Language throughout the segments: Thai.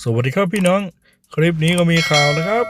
สวัสดีครับพี่น้อง คลิปนี้ก็มีข่าวนะครับ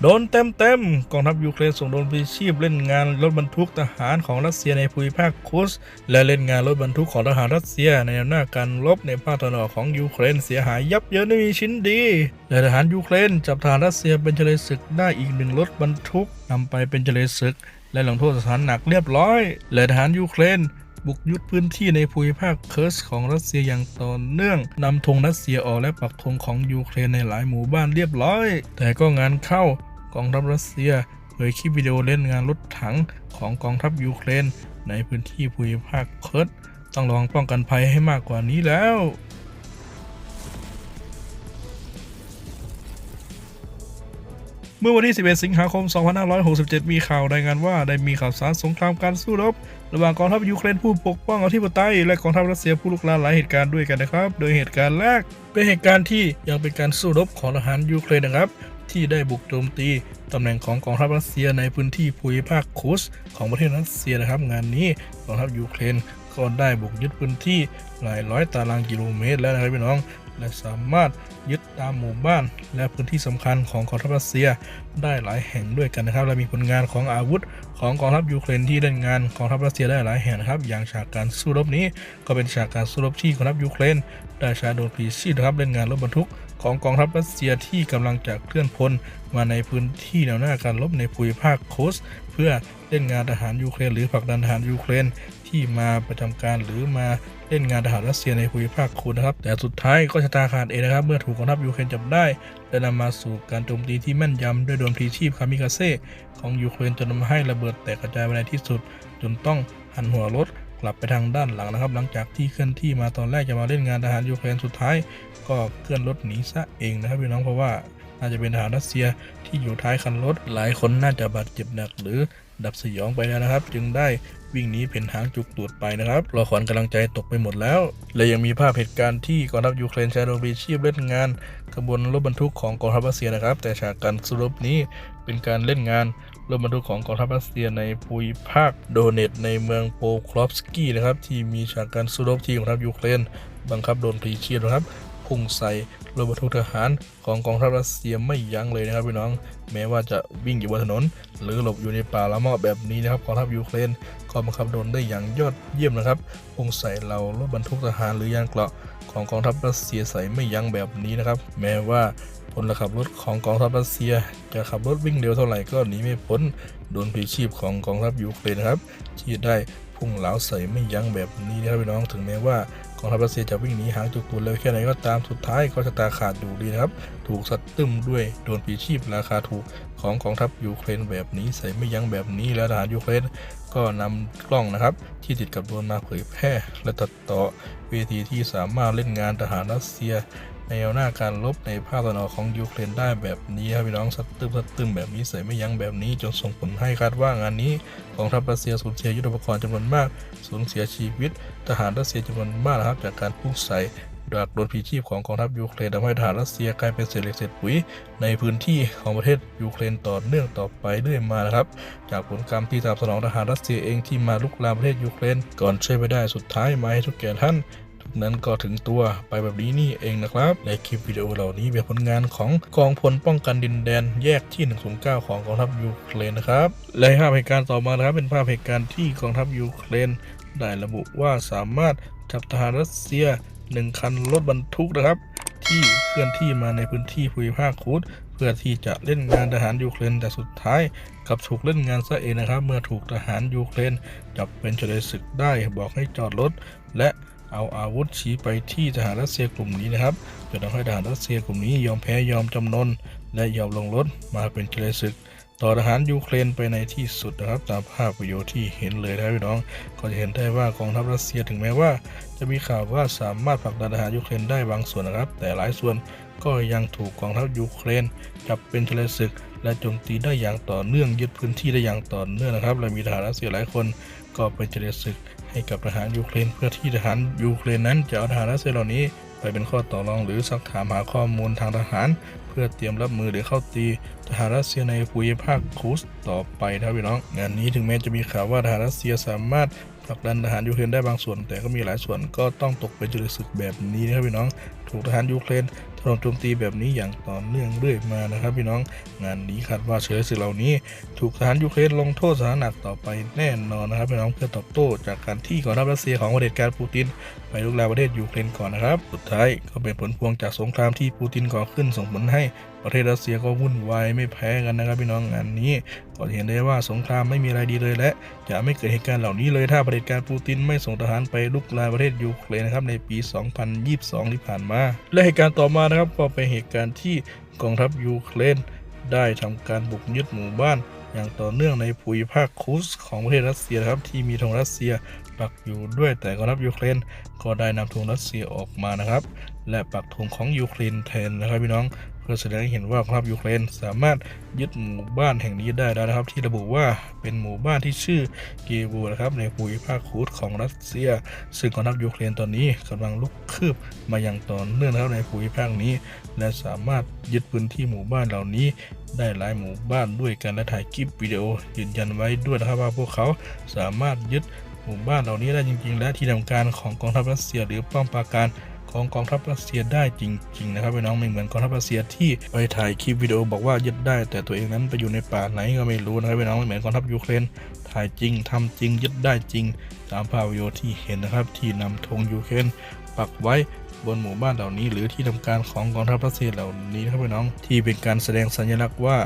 โดนเต็มเต็มๆกองทัพยูเครนส่งโดนพลีชีพเล่นงานรถบรรทุกทหารของรัสเซียในภูมิภาคคุสและเล่นงานรถบรรทุกของทหารรัสเซียในแนวหน้าการรบในภาคตะวันออกของยูเครนเสียหายยับเยินไม่มีชิ้นดี และทหารยูเครนจับทหารรัสเซียเป็นเฉลยศึกได้อีกหนึ่งรถบรรทุกนำไปเป็นเฉลยศึก และลงโทษสถานหนักเรียบร้อย และทหารยูเครน บุกยึดพื้นที่ในภูมิภาคเคิร์สของรัสเซียอย่างต่อเนื่องนำธงรัสเซียออกและปักธงของยูเครนในหลายหมู่บ้านเรียบร้อย แต่ก็งานเข้ากองทัพรัสเซียเผยคลิปวิดีโอเล่นงานรถถังของกองทัพยูเครน ในพื้นที่ภูมิภาคเคิร์สต้องระวังป้องกันภัยให้มากกว่านี้แล้ว เมื่อวันที่ 11 สิงหาคม 2567 มีข่าวรายงานว่าได้มีข่าวสารสงครามการสู้รบ ระหว่างกองทัพยูเครนผู้ปกป้องอธิปไตย และกองทัพรัสเซียผู้ลุกลานหลายเหตุการณ์ด้วยกันนะครับ โดยเหตุการณ์แรกเป็นเหตุการณ์ที่ยังเป็นการสู้รบของทหารยูเครนนะครับ ที่ได้บุกโจมตีตำแหน่งของกองทัพรัสเซียในพื้นที่ภูมิภาคคุสของประเทศรัสเซียนะครับ งานนี้กองทัพยูเครนก็ได้บุกยึดพื้นที่หลายร้อยตารางกิโลเมตรแล้วนะครับพี่น้อง และสามารถยึดตามหมู่บ้าน และพื้นที่สำคัญของกองทัพรัสเซียได้หลายแห่งด้วยกันนะครับ และมีผลงานของอาวุธของกองทัพยูเครนที่เล่นงานกองทัพรัสเซียได้หลายแห่งนะครับ อย่างฉากการสู้รบนี้ ก็เป็นฉากการสู้รบที่กองทัพยูเครนได้ใช้โดรนพีชีนะครับเล่นงานรถบรรทุกของกองทัพรัสเซียที่กำลังจะเคลื่อนพลมาในพื้นที่แนวหน้าการรบในภูมิภาคโคสเพื่อเล่นงานทหารยูเครน หรือผลักดันทหารยูเครนที่มาประจำการหรือมา เล่นงานทหารรัสเซียในภูมิภาคคุณนะครับ แต่สุดท้ายก็ชะตาขาดเองนะครับ เมื่อถูกกองทัพยูเครนจับได้และนำมาสู่การโจมตีที่แม่นยำด้วยโดรนทีชีพคามิกาเซ่ของยูเครนจนทำให้ระเบิดแตกกระจายไปในที่สุด จนต้องหันหัวรถกลับไปทางด้านหลังนะครับ หลังจากที่เคลื่อนที่มาตอนแรกจะมาเล่นงานทหารยูเครนสุดท้าย ก็เคลื่อนรถหนีซะเองนะครับพี่น้องเพราะว่า น่าจะเป็นทหารรัสเซียที่อยู่ท้ายคันรถ หลายคนน่าจะบาดเจ็บหนักหรือดับสยองไปแล้วนะครับ จึงได้วิ่งหนีเป็นหางจุกตูดไปนะครับรอขวัญกำลังใจตกไปหมดแล้ว และยังมีภาพเหตุการณ์ที่กองทัพยูเครนใช้โดรนพลีชีพเล่นงานขบวนรถบรรทุกของกองทัพรัสเซียนะครับ แต่ฉากการสู้รบนี้เป็นการเล่นงานรถบรรทุกของกองทัพรัสเซียในภูมิภาคโดเนตในเมืองโปคลอฟสกี้นะครับที่มีฉากการสู้รบที่กองทัพยูเครนบังคับโดนพลีชีพนะครับ พุ่งใส่รถบรรทุกทหารของกองทัพรัสเซียไม่ยั้งเลยนะครับพี่น้อง แม้ว่าจะวิ่งอยู่บนถนน หรือหลบอยู่ในป่าละเมาะแบบนี้นะครับกองทัพยูเครนก็บังคับโดนได้อย่างยอดเยี่ยมนะครับพุ่งใส่เรารถบรรทุกทหารหรือยานเกราะของกองทัพรัสเซียใส่ไม่ยั้งแบบนี้นะครับ แม้ว่าพลขับรถของกองทัพรัสเซีย จะขับรถวิ่งเร็วเท่าไหร่ก็หนีไม่พ้นโดนพลีชีพของกองทัพยูเครนครับที่ได้พุ่งเหลาใส่ไม่ยั้งแบบนี้นะครับพี่น้องถึงแม้ว่า กองทัพรัสเซียจะวิ่งหนีหางจุกตูดเลยแค่ไหนก็ตามสุดท้ายก็ชะตาขาดอยู่ดีนะครับ ถูกสัดตึมด้วยโดนปีชีพราคาถูกของกองทัพยูเครนแบบนี้ใส่ไม่ยั้งแบบนี้แล้วทหารยูเครนก็นำกล้องนะครับ ที่ติดกับโดรนมาเผยแพร่และตัดต่อเวทีที่สามารถเล่นงานทหารรัสเซีย แนวหน้าการรบในภาคตะวันออกของยูเครนได้แบบนี้ครับพี่น้องสัดตึมสัดตึมแบบนี้ใส่ไม่ยั้งแบบนี้จนส่งผลให้คาดว่างานนี้กองทัพรัสเซียสูญเสียยุทธปกรณ์จำนวนมาก สูญเสียชีวิต ทหารรัสเซียจำนวนมากนะครับจากการพุ่งใส่จากโดนพีชีพของกองทัพยูเครนทำให้ทหารรัสเซียกลายเป็นเศษเหล็กเศษปุ๋ยในพื้นที่ของประเทศยูเครนต่อเนื่องต่อไปเรื่อยมานะครับ จากผลกรรมที่ตามสนองทหารรัสเซียเองที่มาลุกลามประเทศยูเครนก่อนช่วยไม่ได้สุดท้ายมาให้ทุกแก่ท่าน นั้นก็ถึงตัวไปแบบนี้นี่เองนะครับ และคลิปวิดีโอเหล่านี้เป็นผลงานของกองพลป้องกันดินแดนแยกที่ 109 ของกองทัพยูเครนนะครับและภาพเหตุการณ์ต่อมานะครับเป็นภาพเหตุการณ์ที่กองทัพยูเครนได้ระบุว่าสามารถจับทหารรัสเซียหนึ่งคันรถบรรทุกนะครับ ที่เคลื่อนที่มาในพื้นที่ภูมิภาคคูดเพื่อที่จะเล่นงานทหารยูเครนแต่สุดท้ายกับถูกเล่นงานซะเองนะครับ เมื่อถูกทหารยูเครนจับเป็นเฉลยศึกได้บอกให้จอดรถและ เอาอาวุธชี้ไปที่ทหารรัสเซียกลุ่มนี้นะครับจนทำให้ทหารรัสเซียกลุ่มนี้ยอมแพ้ยอมจำนนและยอมลงรถมาเป็นเฉลยศึก ต่อทหารยูเครนไปในที่สุดนะครับ ตามภาพวิดีโอที่เห็นเลยนะพี่น้อง ก็จะเห็นได้ว่ากองทัพรัสเซียถึงแม้ว่า จะมีข่าวว่าสามารถผลักดันทหารยูเครนได้บางส่วนนะครับ แต่หลายส่วนก็ยังถูกกองทัพยูเครนจับเป็นเฉลยศึก และโจมตีได้อย่างต่อเนื่องยึดพื้นที่ได้อย่างต่อเนื่องนะครับ และมีทหารรัสเซียหลายคนก็เป็นเฉลยศึกให้กับทหารยูเครน เพื่อที่ทหารยูเครนนั้นจะเอาทหารรัสเซียเหล่านี้ ไปเป็นข้อต่อรองหรือสักถามหาข้อมูลทางทหาร เพื่อเตรียมรับมือหรือเข้าตีทหารรัสเซียในภูมิภาคคูสต่อไปนะพี่น้องงานนี้ถึงแม้จะมีข่าวว่าทหารรัสเซียสามารถผลักดันทหารยูเครนได้บางส่วน แต่ก็มีหลายส่วนก็ต้องตกเป็นจุดศึกแบบนี้นะครับพี่น้อง ถูกทหารยูเครนถล่มโจมตีแบบนี้อย่างต่อเนื่องเรื่อยมานะครับ พี่น้องงานนี้คาดว่าเชื้อศึกเหล่านี้ ถูกทหารยูเครนลงโทษสาหนักต่อไปแน่นอนนะครับพี่น้องเพื่อตอบโต้จากการที่กองทัพรัสเซียของเผด็จการปูติน ไปลุกลามประเทศยูเครนก่อนนะครับ สุดท้ายก็เป็นผลพวงจากสงครามที่ปูตินก่อขึ้นส่งผลให้ประเทศรัสเซียก็วุ่นวายไม่แพ้กันนะครับพี่น้องงานนี้ก็เห็นได้ว่าสงครามไม่มีอะไรดีเลยและจะไม่เกิดเหตุการณ์เหล่านี้เลยถ้าเผด็จการปูตินไม่ส่งทหารไปลุกลามประเทศยูเครนนะครับในปี 2022 ที่ผ่านมา และเหตุการณ์ต่อมานะครับก็เป็นเหตุการณ์ที่กองทัพยูเครนได้ทำการบุกยึดหมู่บ้าน อย่างต่อเนื่องในภูมิภาคคุสของประเทศรัสเซียครับที่มีธงรัสเซียปักอยู่ด้วยแต่กองทัพยูเครนก็ได้นำธงรัสเซียออกมานะครับ และปักธงของยูเครนแทนนะครับพี่น้อง พื่อแสดงให้เห็นว่ากองทัพยูเครนสามารถยึดหมู่บ้านแห่งนี้ได้แล้วนะครับ ที่ระบุว่าเป็นหมู่บ้านที่ชื่อเกบูนะครับในภูมิภาคคุสของรัสเซีย ซึ่งกองทัพยูเครนตอนนี้กำลังลุกคืบมาอย่างต่อเนื่องนะครับในภูมิภาคนี้ และสามารถยึดพื้นที่หมู่บ้านเหล่านี้ได้หลายหมู่บ้านด้วยกันและถ่ายคลิปวิดีโอยืนยันไว้ด้วยนะครับว่าพวกเขาสามารถยึดหมู่บ้านเหล่านี้ได้จริง ๆ และที่ทำการของกองทัพรัสเซียหรือป้อมปราการ ของกองทัพรัสเซียได้จริง ๆ นะครับพี่น้องไม่เหมือนกองทัพรัสเซียที่ไปถ่ายคลิปวิดีโอบอกว่ายึดได้ แต่ตัวเองนั้นไปอยู่ในป่าไหนก็ไม่รู้นะครับพี่น้องไม่เหมือนกองทัพยูเครนถ่ายจริงทำจริงยึดได้จริงตามภาพวิดีโอที่เห็นนะครับที่นำธงยูเครนปักไว้บนหมู่บ้านเหล่านี้ หรือที่ทำการของกองทัพรัสเซียเหล่านี้นะครับพี่น้องที่เป็นการแสดงสัญลักษณ์ว่า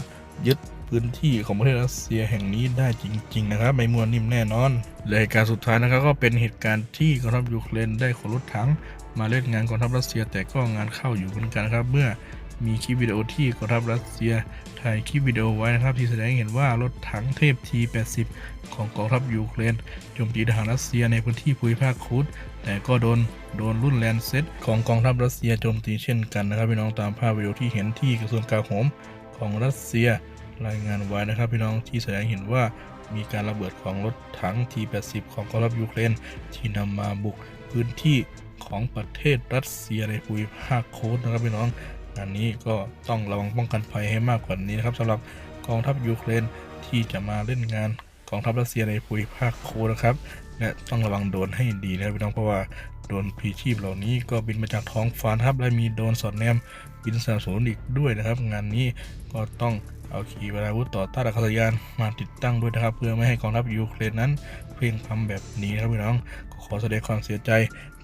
ยึดพื้นที่ของประเทศรัสเซียแห่งนี้ได้จริง ๆ นะครับ ไม่มัวนิ่มแน่นอนและเหตุการณ์สุดท้ายนะครับก็เป็นเหตุการณ์ที่กองทัพยูเครนได้ขนรถถัง มาเล่นงานกองทัพรัสเซีย แต่ก็งานเข้าอยู่เหมือนกันครับ เมื่อมีคลิปวิดีโอที่กองทัพรัสเซียถ่ายคลิปวิดีโอไว้นะครับที่แสดงให้เห็นว่ารถถังเทพ T80 ของกองทัพยูเครนโจมตีทหารรัสเซียในพื้นที่ภูมิภาคคูดแต่ก็โดนโดนรุ่นแลนเซตของกองทัพรัสเซียโจมตีเช่นกันนะครับพี่น้องตามภาพวิดีโอที่เห็นที่กระทรวงกลาโหมของรัสเซียรายงานไว้นะครับพี่น้องที่แสดงให้เห็นว่ามีการระเบิดของรถถัง T80 ของกองทัพยูเครนที่นำมาบุกพื้นที่ ของประเทศรัสเซียในภูมิภาคโค้ดนะครับพี่น้องอันนี้ก็ต้องระวังป้องกันภัยให้มากกว่านี้นะครับสำหรับกองทัพยูเครนที่จะมาเล่นงานกองทัพรัสเซียในภูมิภาคโค้ดนะครับ และต้องระวังโดนให้ดีนะครับพี่น้องเพราะว่าโดนพีชีพเหล่านี้ก็บินมาจากท้องฟ้าครับและมีโดนสอดแนมบินสนับสนุนอีกด้วยนะครับ งานนี้ก็ต้องเอาขีปนาวุธต่อต้านอากาศยานมาติดตั้งด้วยนะครับ เพื่อไม่ให้กองทัพยูเครนนั้น ลียงพำแบบนี้นะครับพี่น้องก็ขอแสดงความเสียใจ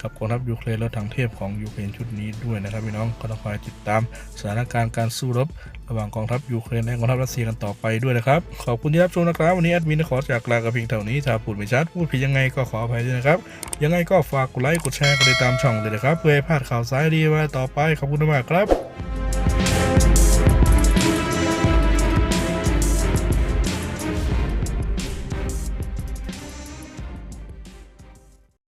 กับกองทัพยูเครนและทางเทพของยูเครนชุดนี้ด้วยนะครับพี่น้องก็ต้องคอยติดตามสถานการณ์การสู้รบระหว่างกองทัพยูเครนและกองทัพรัสเซียกันต่อไปด้วยนะครับขอบคุณที่รับชมนะครับ วันนี้แอดมินขอจากลากับเพียงเท่านี้ถ้าพูดไม่ชัดพูดผิดยังไงก็ขออภัยด้วยนะครับยังไงก็ฝากกดไลค์กดแชร์กดติดตามช่องเลยนะครับเพื่อให้พลาดข่าวสารดีไว้ต่อไปขอบคุณมากครับ